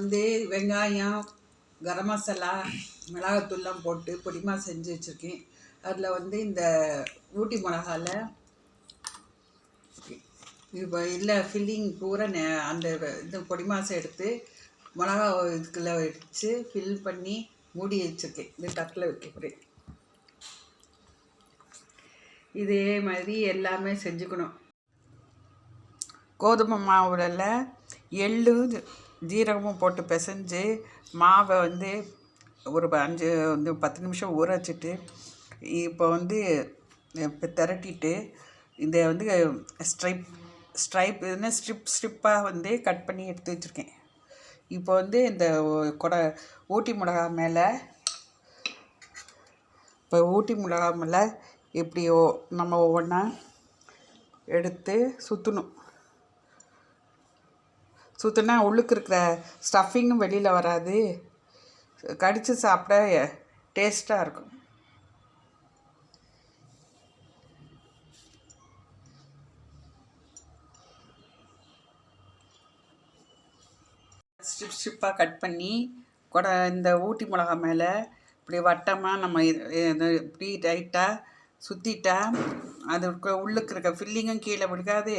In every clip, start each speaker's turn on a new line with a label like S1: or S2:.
S1: வந்து வெங்காயம் கரம் மசாலா மிளகாத்தூள்லாம் போட்டு பொடிமா செஞ்சு வச்சுருக்கேன். அதில் வந்து இந்த ஊட்டி மிளகால இப்போ இல்லை ஃபில்லிங் பூரா நே அந்த இது பொடி மாசம் எடுத்து மிளகா இதுக்குள்ள வச்சு ஃபில் பண்ணி மூடி வச்சுருக்கேன். இந்த தட்டில் வைக்கப்படுறேன் இதே மாதிரி எல்லாமே செஞ்சுக்கணும். கோதுமை மாவுல எள்ளு ஜீரகமும் போட்டு பிசைஞ்சு மாவை வந்து ஒரு அஞ்சு வந்து பத்து நிமிஷம் ஊற வச்சுட்டு இப்போ வந்து இப்போ திரட்டிட்டு இதை வந்து ஸ்ட்ரைப் ஸ்ட்ரைப் என்ன ஸ்ட்ரிப் ஸ்ட்ரிப்பாக வந்து கட் பண்ணி எடுத்து வச்சுருக்கேன். இப்போ வந்து இந்த கொடை ஊட்டி மிளகா மேலே இப்போ ஊட்டி மிளகா மேலே இப்படி நம்ம ஒவ்வொன்றா எடுத்து சுற்றணும் சுற்றினா உள்ளுக்கு இருக்கிற ஸ்டஃபிங்கும் வெளியில் வராது. கடித்து சாப்பிட டேஸ்ட்டாக இருக்கும். ஸ்ட்ரிப் ஸ்ட்ரிப்பாக கட் பண்ணி கொடை இந்த ஊட்டி மிளகா மேலே இப்படி வட்டமாக நம்ம இப்படி டைட்டாக சுற்றிட்டா அது உள்ளுக்கு இருக்க ஃபில்லிங்கும் கீழே விழுகாது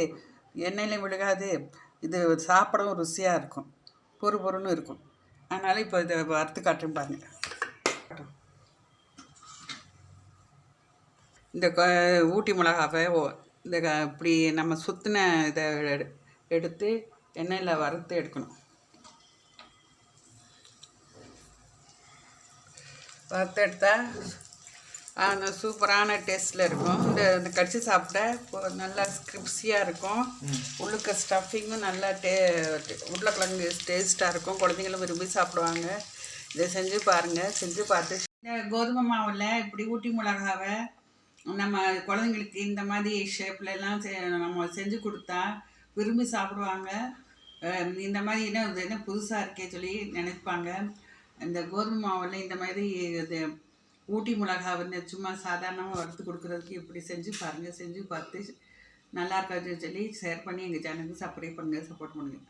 S1: எண்ணெயிலையும் விழுகாது. இது சாப்பிடவும் ருசியாக இருக்கும். பொறு பொறுன்னு இருக்கும். அதனால் இப்போ இதை வறுத்து காட்டுறேன் பாருங்கள் இந்த ஊட்டி மிளகாவை இந்த க- இப்படி நம்ம சுற்றின இதை எடு- எடுத்து எண்ணெயில் வறுத்து எடுக்கணும். வறுத்து எடுத்தால் அந்த சூப்பரான டேஸ்ட்டில் இருக்கும். இந்த இந்த கடிச்சு சாப்பிட்டா நல்லா கிரிப்ஸியாக இருக்கும். உள்ளுக்க ஸ்டஃபிங்கும் நல்லா டே உருளைக்கிழங்கு டேஸ்ட்டாக இருக்கும். குழந்தைங்களும் விரும்பி சாப்பிடுவாங்க. இதை செஞ்சு பாருங்கள் செஞ்சு பார்த்து இந்த கோதுமை மாவில் இப்படி ஊட்டி மிளகாவை நம்ம குழந்தைங்களுக்கு இந்த மாதிரி ஷேப்லலாம் செ- நம்ம செஞ்சு கொடுத்தா விரும்பி சாப்பிடுவாங்க. இந்த மாதிரி என்ன என்ன புதுசாக இருக்கே சொல்லி நினைப்பாங்க. இந்த கோதுமை மாவில் இந்த மாதிரி இது ஊட்டி மிளகா வந்து சும்மா சாதாரணமாக வறுத்து கொடுக்குறதுக்கு இப்படி செஞ்சு பாருங்கள் செஞ்சு பார்த்து நல்லா இருக்காது சொல்லி ஷேர் பண்ணி எங்கள் சேனலுக்கு சப்ஸ்கிரைப் பண்ணுங்கள் சப்போர்ட் பண்ணுங்கள்